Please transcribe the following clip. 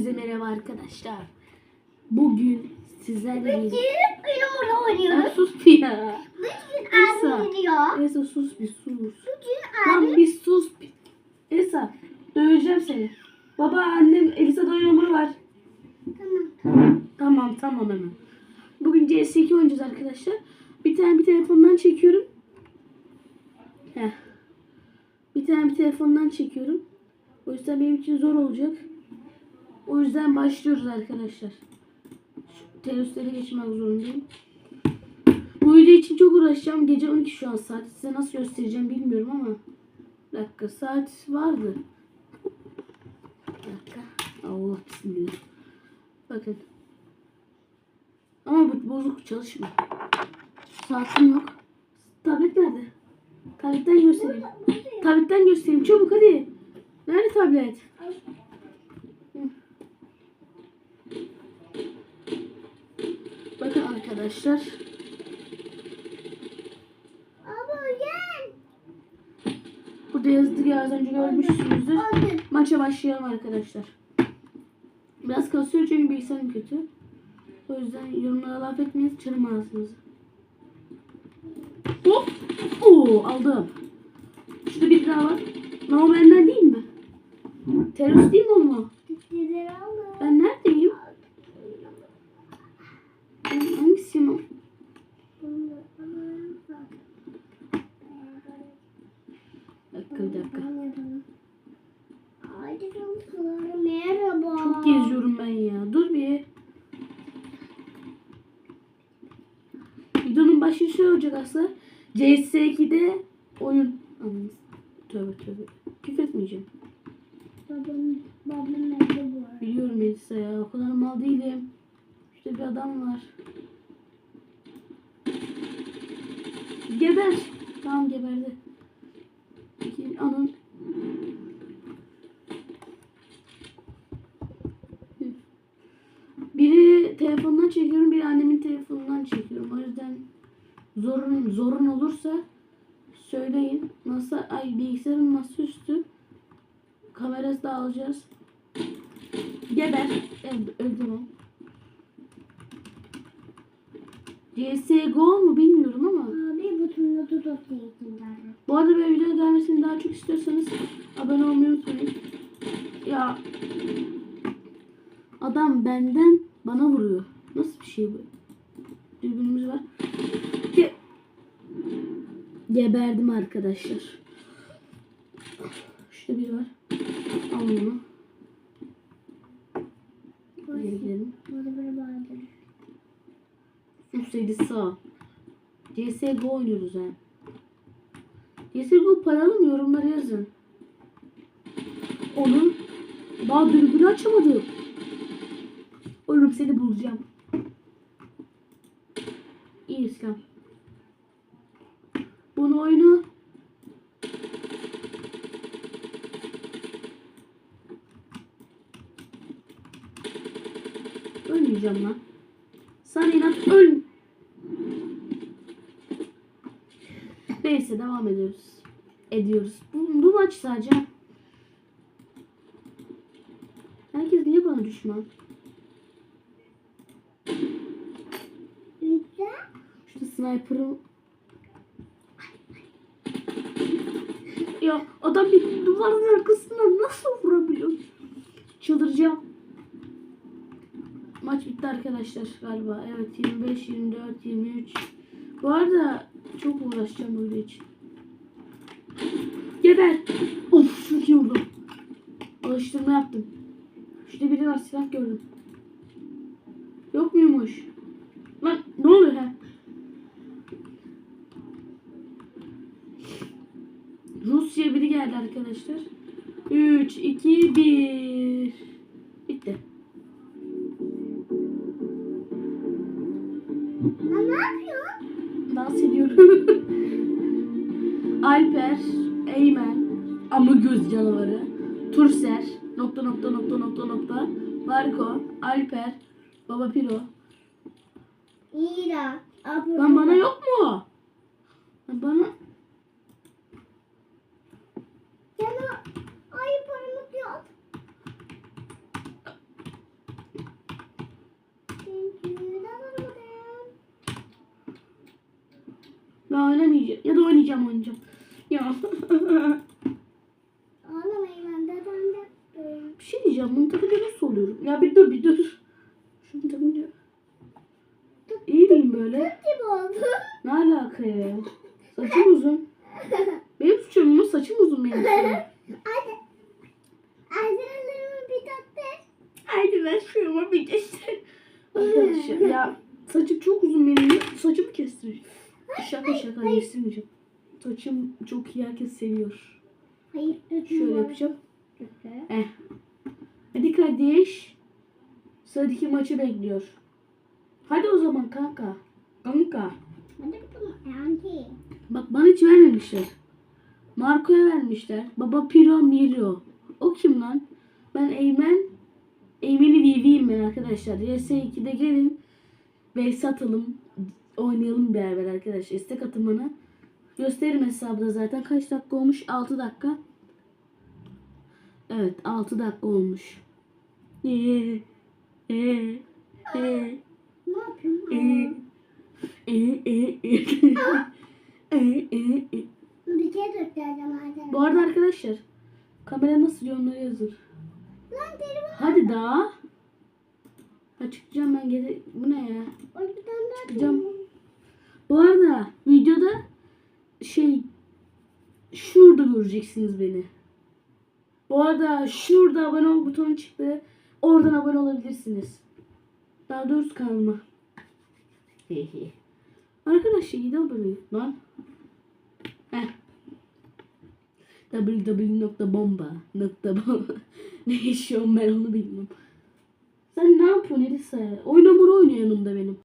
Hepinize merhaba arkadaşlar. Bugün sizlerle Bugün Ya oynuyoruz. sus bir ya. Bugün Esa. abim. Esa sus bir sus. Bugün Lan abim bir sus bir. Esa döveceğim seni. Baba annem Elisa'da oyun hamuru var. Tamam. Tamam tamam hemen. Bugün CS2 oynayacağız arkadaşlar. Bir tane bir telefondan çekiyorum. Heh. Bir tane bir telefondan çekiyorum. O yüzden benim için zor olacak. O yüzden başlıyoruz arkadaşlar. Şu teröristlere geçmek zorundayım. Bu video için çok uğraşacağım. Gece 12 şu an saat. Size nasıl göstereceğim bilmiyorum ama. Bir dakika saat vardı. Bir dakika. Allah bismillah. Bakın. Ama bu bozuk çalışmıyor. Saatim yok. Tablet nerede? Tabletten göstereyim. Tabletten göstereyim. Çabuk hadi. Nerede tablet? Hı. Bakın arkadaşlar. Burada yazdık ya az önce görmüşsünüzdür. Maça başlayalım arkadaşlar. Biraz kasıyor çünkü bilgisayarım kötü. O yüzden yorumlara laf etmeyin çarım ağzınızı. Hop! Oo aldım. Şurada bir daha var. Ama benden değil mi? Terörist değil mi oğlum o? Tütüleri alın. Ben neredeyim? Ben hangisiyim o? Bir dakika bir dakika. Hadi çocuklar Çok geziyorum ben ya. Dur bir. Videonun başı şey olacak aslında. CS2'de oyun. Anladınız. Tövbe tövbe. Küfür etmeyeceğim. Babam, babam nerede bu arada? Biliyorum Elisa ya. O kadar mal değilim. İşte bir adam var. Geber. Tamam geberdi. Peki anın. Hı. Biri telefondan çekiyorum, biri annemin telefonundan çekiyorum. O yüzden zorun zorun olursa söyleyin. Masa ay bilgisayarın masaüstü kamerası da alacağız. Geber. Öldü, öldüm o. CSGO mu bilmiyorum ama. Abi butonunu derdim. Bu arada böyle video gelmesini daha çok istiyorsanız abone olmayı unutmayın. Ya adam benden bana vuruyor. Nasıl bir şey bu? Dürbünümüz var. Ge Geberdim arkadaşlar. Şurada biri var. Al bunu. Geri gidelim. Üstelik sağ. CSGO oynuyoruz ha. CSGO paralı mı yorumlara yazın. Onun daha dürbünü açamadı. Oğlum seni bulacağım. İyi İslam. Bunu oyunu Ölmeyeceğim lan. Sana inat öl. Neyse devam ediyoruz. Ediyoruz. Bu, bu maç sadece. Herkes niye bana düşman? Lütfen. Şu sniper'ı... Ya adam bir duvarın arkasından nasıl vurabiliyor? Çıldıracağım. Maç bitti arkadaşlar galiba. Evet 25, 24, 23. Bu arada çok uğraşacağım bu video için. Geber. Of çok iyi vurdum. Alıştırma yaptım. Şurada biri var silah gördüm. Yok muymuş? Lan ne oluyor ha? Rusya biri geldi arkadaşlar. 3, 2, 1. Bitti. Lan ne yapıyorsun? Dans ediyorum. Alper, Eymen, Amigöz canavarı, Turser, nokta nokta nokta nokta nokta, Marco, Alper, Baba Piro. İra. Lan bana yok mu? Lan Bana Yana. Ay paramız yok. Oynayacağım. Ya da oynayacağım oynayacağım. Ya. Ağlamayın ben de ben de. Bir şey diyeceğim. Bunu takınca nasıl oluyorum? Ya bir dur bir dur. Şunu takınca. İyi miyim böyle? Gibi oldu. Ne alaka ya? Saçım uzun. Benim suçum mu? Saçım uzun benim suçum. Hadi. Ajdalarımı bir tatlı. Haydi ver şurama bir göster. Arkadaşlar ya saçım çok uzun benim. Saçımı kestireceğim. Şaka şaka kestirmeyeceğim. Saçım çok iyi herkes seviyor. Hayır. Şöyle yapacağım. Eh. Hadi kardeş. Sıradaki maçı bekliyor. Hadi o zaman kanka. Kanka. Hadi bakalım. Anti. Bak bana hiç vermemişler. Marco'ya vermişler. Baba Piro Miro. O kim lan? Ben Eymen. Eymen'i VV'yim ben arkadaşlar. CS2'de gelin. Base atalım. Oynayalım beraber arkadaşlar. İstek atın bana. Gösteririm hesabda zaten. Kaç dakika olmuş? 6 dakika. Evet 6 dakika olmuş. Ee, ee, ee. Ne yapıyorsun? Ee, ee, ee. Bir şey göstereceğim Adem. Bu arada arkadaşlar kamera nasıl yorumlara yazır. Lan telefon. Hadi daha. Ha çıkacağım ben geri. Bu ne ya? Çıkacağım. Bu arada videoda şey şurada göreceksiniz beni. Bu arada şurada abone ol butonu çıktı. Oradan abone olabilirsiniz. Daha doğrusu kanalıma. Hehe. Arkadaşlar 7 abone lan. Heh. www.bomba.bomba Ne yaşıyorum ben onu bilmiyorum. Sen ne yapıyorsun Elisa? Oyun hamuru oynuyor yanımda benim.